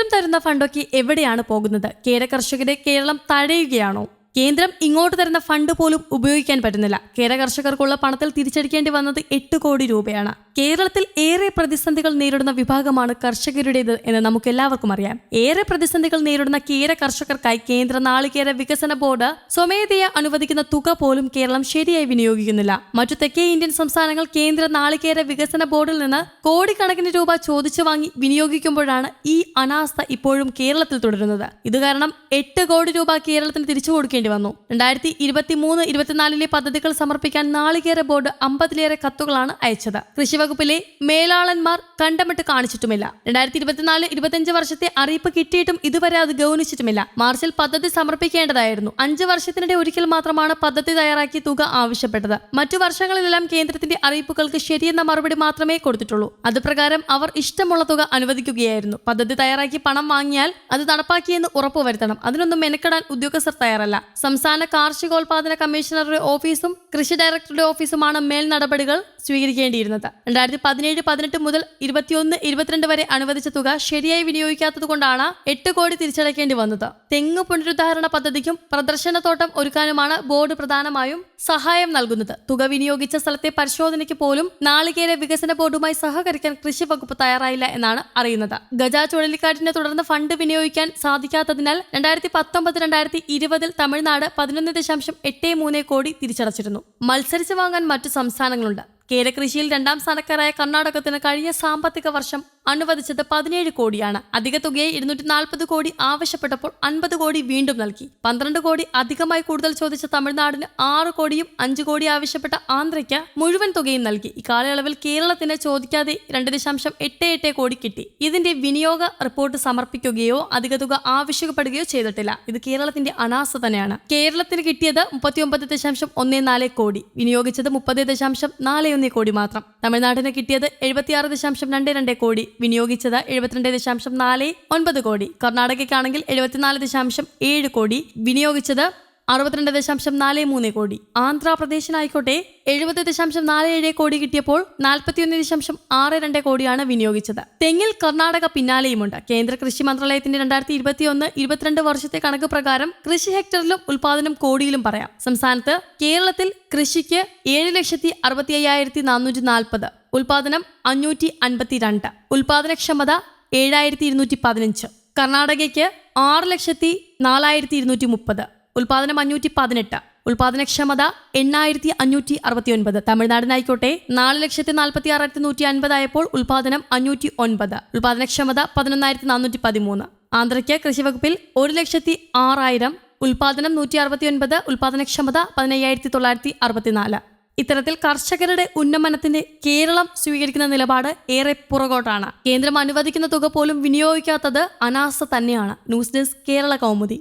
കേന്ദ്രം തരുന്ന ഫണ്ടൊക്കെ എവിടെയാണ് പോകുന്നത്? കേര കർഷകരെ കേരളം തഴയുകയാണോ? കേന്ദ്രം ഇങ്ങോട്ട് തരുന്ന ഫണ്ട് പോലും ഉപയോഗിക്കാൻ പറ്റുന്നില്ല. കേര കർഷകർക്കുള്ള പണത്തിൽ തിരിച്ചടിക്കേണ്ടി വന്നത് എട്ട് കോടി രൂപയാണ്. കേരളത്തിൽ ഏറെ പ്രതിസന്ധികൾ നേരിടുന്ന വിഭാഗമാണ് കർഷകരുടേത് എന്ന് നമുക്ക് എല്ലാവർക്കും അറിയാം. ഏറെ പ്രതിസന്ധികൾ നേരിടുന്ന കേര കർഷകർക്കായി കേന്ദ്ര നാളികേര വികസന ബോർഡ് സ്വമേധയ അനുവദിക്കുന്ന തുക പോലും കേരളം ശരിയായി വിനിയോഗിക്കുന്നില്ല. മറ്റു തെക്കേ ഇന്ത്യൻ സംസ്ഥാനങ്ങൾ കേന്ദ്ര നാളികേര വികസന ബോർഡിൽ നിന്ന് കോടിക്കണക്കിന് രൂപ ചോദിച്ചു വാങ്ങി വിനിയോഗിക്കുമ്പോഴാണ് ഈ അനാസ്ഥ ഇപ്പോഴും കേരളത്തിൽ തുടരുന്നത്. ഇത് കാരണം എട്ട് കോടി രൂപ കേരളത്തിന് തിരിച്ചു കൊടുക്കേണ്ടി വന്നു. രണ്ടായിരത്തി ഇരുപത്തി മൂന്ന് ഇരുപത്തിനാലിലെ പദ്ധതികൾ സമർപ്പിക്കാൻ നാളികേര ബോർഡ് അമ്പതിലേറെ കത്തുകളാണ് അയച്ചത്. കൃഷിവകുപ്പിലെ മേലാളന്മാർ കണ്ടമിട്ട് കാണിച്ചിട്ടുമില്ല. രണ്ടായിരത്തി ഇരുപത്തിനാല് ഇരുപത്തിയഞ്ച് വർഷത്തെ അറിയിപ്പ് കിട്ടിയിട്ടും ഇതുവരെ അത് ഗൗനിച്ചിട്ടുമില്ല. മാർച്ചിൽ പദ്ധതി സമർപ്പിക്കേണ്ടതായിരുന്നു. അഞ്ച് വർഷത്തിനിടെ ഒരിക്കൽ മാത്രമാണ് പദ്ധതി തയ്യാറാക്കി തുക ആവശ്യപ്പെട്ടത്. മറ്റു വർഷങ്ങളിലെല്ലാം കേന്ദ്രത്തിന്റെ അറിയിപ്പുകൾക്ക് ശരിയെന്ന മറുപടി മാത്രമേ കൊടുത്തിട്ടുള്ളൂ. അതുപ്രകാരം അവർ ഇഷ്ടമുള്ള തുക അനുവദിക്കുകയായിരുന്നു. പദ്ധതി തയ്യാറാക്കി പണം വാങ്ങിയാൽ അത് നടപ്പാക്കിയെന്ന് ഉറപ്പുവരുത്തണം. അതിനൊന്നും മെനക്കെടാൻ ഉദ്യോഗസ്ഥർ തയ്യാറല്ല. സംസ്ഥാന കാർഷികോൽപാദന കമ്മീഷണറുടെ ഓഫീസും കൃഷി ഡയറക്ടറുടെ ഓഫീസുമാണ് മേൽ നടപടികൾ സ്വീകരിക്കേണ്ടിയിരുന്നത്. രണ്ടായിരത്തി പതിനേഴ് പതിനെട്ട് മുതൽ ഇരുപത്തിയൊന്ന് ഇരുപത്തിരണ്ട് വരെ അനുവദിച്ച തുക ശരിയായി വിനിയോഗിക്കാത്തത് കൊണ്ടാണ് എട്ട് കോടി തിരിച്ചടയ്ക്കേണ്ടി വന്നത്. തെങ്ങ് പുനരുദ്ധാരണ പദ്ധതിക്കും പ്രദർശനത്തോട്ടം ഒരുക്കാനുമാണ് ബോർഡ് പ്രധാനമായും സഹായം നൽകുന്നത്. തുക വിനിയോഗിച്ച സ്ഥലത്തെ പരിശോധനയ്ക്ക് പോലും നാളികേര വികസന ബോർഡുമായി സഹകരിക്കാൻ കൃഷി വകുപ്പ് തയ്യാറായില്ല എന്നാണ് അറിയുന്നത്. ഗജ ചുഴലിക്കാറ്റിനെ തുടർന്ന് ഫണ്ട് വിനിയോഗിക്കാൻ സാധിക്കാത്തതിനാൽ രണ്ടായിരത്തി പത്തൊമ്പത് രണ്ടായിരത്തി ഇരുപതിൽ തമിഴ്നാട് പതിനൊന്ന് ദശാംശം എട്ട് മൂന്ന് കോടി തിരിച്ചടച്ചിരുന്നു. മത്സരിച്ച് വാങ്ങാൻ മറ്റു സംസ്ഥാനങ്ങളുണ്ട്. കേരകൃഷിയിൽ രണ്ടാം സ്ഥാനക്കാരായ കർണാടകത്തിന് കഴിഞ്ഞ സാമ്പത്തിക വർഷം അനുവദിച്ചത് പതിനേഴ് കോടിയാണ്. അധിക തുകയെ ഇരുന്നൂറ്റി നാൽപ്പത് കോടി ആവശ്യപ്പെട്ടപ്പോൾ അൻപത് കോടി വീണ്ടും നൽകി. പന്ത്രണ്ട് കോടി അധികമായി കൂടുതൽ ചോദിച്ച തമിഴ്നാടിന് ആറ് കോടിയും അഞ്ച് കോടി ആവശ്യപ്പെട്ട ആന്ധ്രയ്ക്ക് മുഴുവൻ തുകയും നൽകി. ഇക്കാലയളവിൽ കേരളത്തിന് ചോദിക്കാതെ രണ്ട് ദശാംശം എട്ട് എട്ട് കോടി കിട്ടി. ഇതിന്റെ വിനിയോഗ റിപ്പോർട്ട് സമർപ്പിക്കുകയോ അധിക തുക ആവശ്യപ്പെടുകയോ ചെയ്തിട്ടില്ല. ഇത് കേരളത്തിന്റെ അനാസ തന്നെയാണ്. കേരളത്തിന് കിട്ടിയത് മുപ്പത്തിയൊമ്പത് ദശാംശം ഒന്ന് നാല് കോടി. വിനിയോഗിച്ചത് മുപ്പത് ദശാംശം നാല് ഒന്ന് കോടി മാത്രം. തമിഴ്നാടിന് കിട്ടിയത് എഴുപത്തിയാറ് ദശാംശം രണ്ട് രണ്ട് കോടി വിനിയോഗിച്ചത് എഴുപത്തിരണ്ട് ദശാംശം നാല് ഒൻപത് കോടി. കർണാടകയ്ക്കാണെങ്കിൽ എഴുപത്തിനാല് ദശാംശം ഏഴ് കോടി വിനിയോഗിച്ചത് അറുപത്തിരണ്ട് ദശാംശം നാല് മൂന്ന് കോടി. ആന്ധ്രാപ്രദേശിനായിക്കോട്ടെ എഴുപത് ദശാംശം നാല് ഏഴ് കോടി കിട്ടിയപ്പോൾ നാൽപ്പത്തിയൊന്ന് ദശാംശം ആറ് രണ്ട് കോടിയാണ് വിനിയോഗിച്ചത്. തെങ്ങിൽ കർണാടക പിന്നാലെയുമുണ്ട്. കേന്ദ്ര കൃഷി മന്ത്രാലയത്തിന്റെ രണ്ടായിരത്തി ഇരുപത്തിയൊന്ന് ഇരുപത്തിരണ്ട് വർഷത്തെ കണക്ക് പ്രകാരം കൃഷി ഹെക്ടറിലും ഉൽപാദനം കോടിയിലും പറയാം. സംസ്ഥാനത്ത് കേരളത്തിൽ കൃഷിക്ക് ഏഴ് ലക്ഷത്തി അറുപത്തി അയ്യായിരത്തി നാനൂറ്റി നാൽപ്പത് ഉൽപാദനം അഞ്ഞൂറ്റി അൻപത്തിരണ്ട് ഉൽപാദനക്ഷമത ഏഴായിരത്തി ഇരുന്നൂറ്റി പതിനഞ്ച് കർണാടകയ്ക്ക് ആറ് ലക്ഷത്തി നാലായിരത്തി ഇരുന്നൂറ്റി മുപ്പത് ഉൽപാദനം അഞ്ഞൂറ്റി പതിനെട്ട് ഉൽപാദനക്ഷമത എണ്ണായിരത്തി അഞ്ഞൂറ്റി അറുപത്തി ഒൻപത് തമിഴ്നാടിനായിക്കോട്ടെ നാല് ലക്ഷത്തി നാൽപ്പത്തി ആറായിരത്തി നൂറ്റി അൻപതായപ്പോൾ ഉൽപാദനം അഞ്ഞൂറ്റി ഒൻപത് ഉൽപാദനക്ഷമത പതിനൊന്നായിരത്തി നാനൂറ്റി പതിമൂന്ന് ആന്ധ്രയ്ക്ക് കൃഷിവകുപ്പിൽ ഒരു ലക്ഷത്തി ആറായിരം ഉൽപാദനം നൂറ്റി അറുപത്തി ഒൻപത് ഉൽപാദനക്ഷമത പതിനയ്യായിരത്തി തൊള്ളായിരത്തി അറുപത്തിനാല് ഇത്തരത്തിൽ കർഷകരുടെ ഉന്നമനത്തിന് കേരളം സ്വീകരിക്കുന്ന നിലപാട് ഏറെ പുറകോട്ടാണ്. കേന്ദ്രം അനുവദിക്കുന്ന തുക പോലും വിനിയോഗിക്കാത്തത് അനാസ തന്നെയാണ്. News desk Kerala Kaumudi.